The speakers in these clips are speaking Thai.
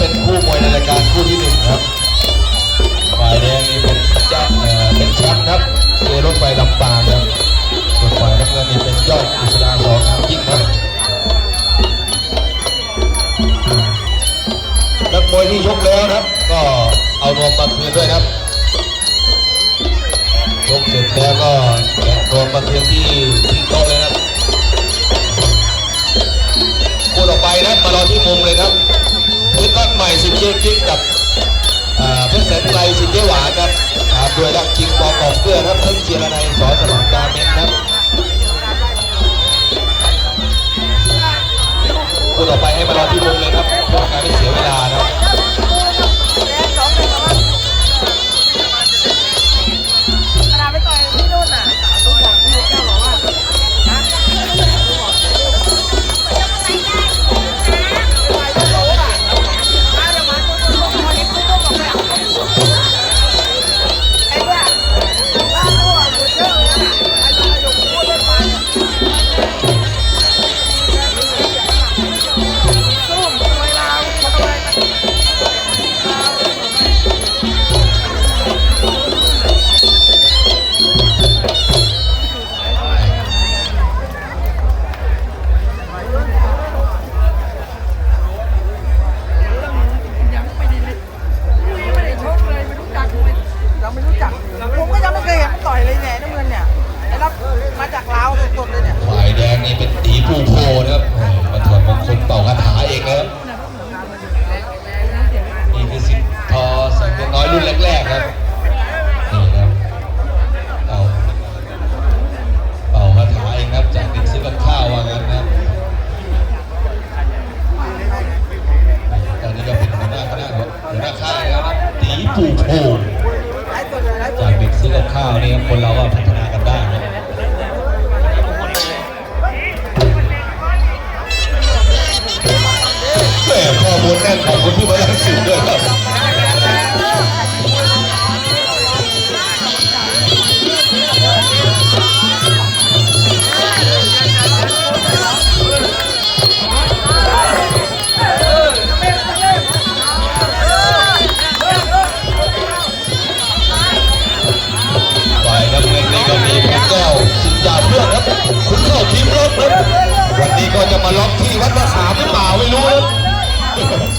เป็นคู่มวยในรายการคู่ที่หนึ่งครับฝ่ายแดงนี่เป็นเจ้าเอ่อเป็นแชมป์ครับเจรถไฟลำปางครับส่วนฝ่ายน้ำเงินนี่เป็นยอดอิสระสองทางยิ่งครับนักมวยที่ยกแล้วนะครับ ก็เอานวมมาคืนด้วยนะครับยกเสร็จแล้วก็แกะนวมมาคืนที่ที่โต๊ะเลยครับคู่ต่อไปนะมารอที่มุมเลยครับ พื้นตั้งใหม่สิบเจกิ๊กกับเพื่อนแสนไกลสิเจหวานครับตามด้วยดักจิงปอกอบเกลือครับเพิ่งเจียรนัยสอสมัครการเน้นครับ ลาวสดๆเลยเนี่ยฝ่ายแดงนี่เป็นตีผู้โพนะครับมาถอดมงคลเป่าคาถาเองนะครับนี่คือสิทธิ์ทอแสงเทียนน้อยรุ่นแรกๆครับนี่ครับเอาเป่าคาถาเองครับจากเด็กซื้อกับข้าวว่างั้นนะครับตอนนี้ก็เป็นหัวหน้าคณะหัวหน้าค่ายแล้วครับตีผู้โพไอ้ตัวเลยไอ้ตัวจากเด็กซื้อกับข้าวนี่ครับคนเราก็พัฒนา ข้อมูลแน่นของคุณพี่มาลังสิตด้วยครับฝ่ายน้ำเงินนี่ก็มีพระแก้วสิงห์จ่าเพื่อนครับคุณเข้าทีมรบครับวันนี้ก็จะมาล็อกที่วัดมะขามหรือเปล่าไม่รู้ครับ Yeah.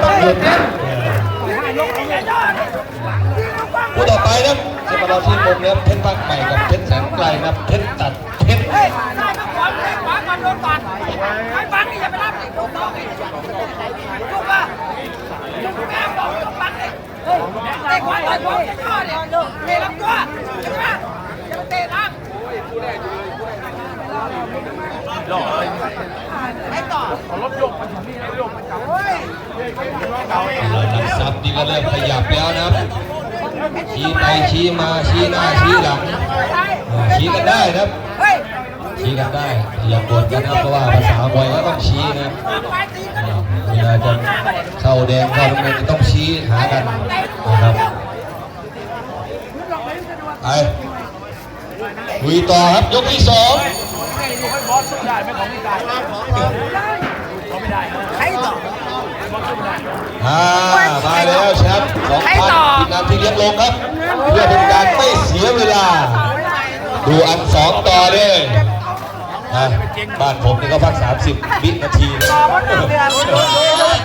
หมดยกแล้วต้องหยุดนะผู้ต่อไปนะจะมาเราที่มุมเนี่ยเพชรภาคใหม่กับเพชรแสงไกลนะเพชรตัดเพชรเฮ้ยได้มาก่อนเลยขวาก่อนโดนตัดไอ้ฟังนี่อย่าไปรับดิลูกน้องนี่ลู สับนี่ก็เริ่มขยับแล้วนะครับ ชี้ไปชี้มาชี้หน้าชี้หลังชี้กันได้ครับ ชี้กันได้อย่ากดกันนะเพราะว่าภาษาบอยก็ต้องชี้นะเวลาจะเข้าแดงเข้าน้ำเงิต้องชี้หากันนะครับไปคุยต่อครับยกที่สอง ห้ามาแล้วแชมป์สองพันนำทีเรียงลงครับ เพื่อเป็นการไม่เสียเวลา ดูอันสองต่อเลยบ้านผมนี่ก็พัก 30 วินาทีเลย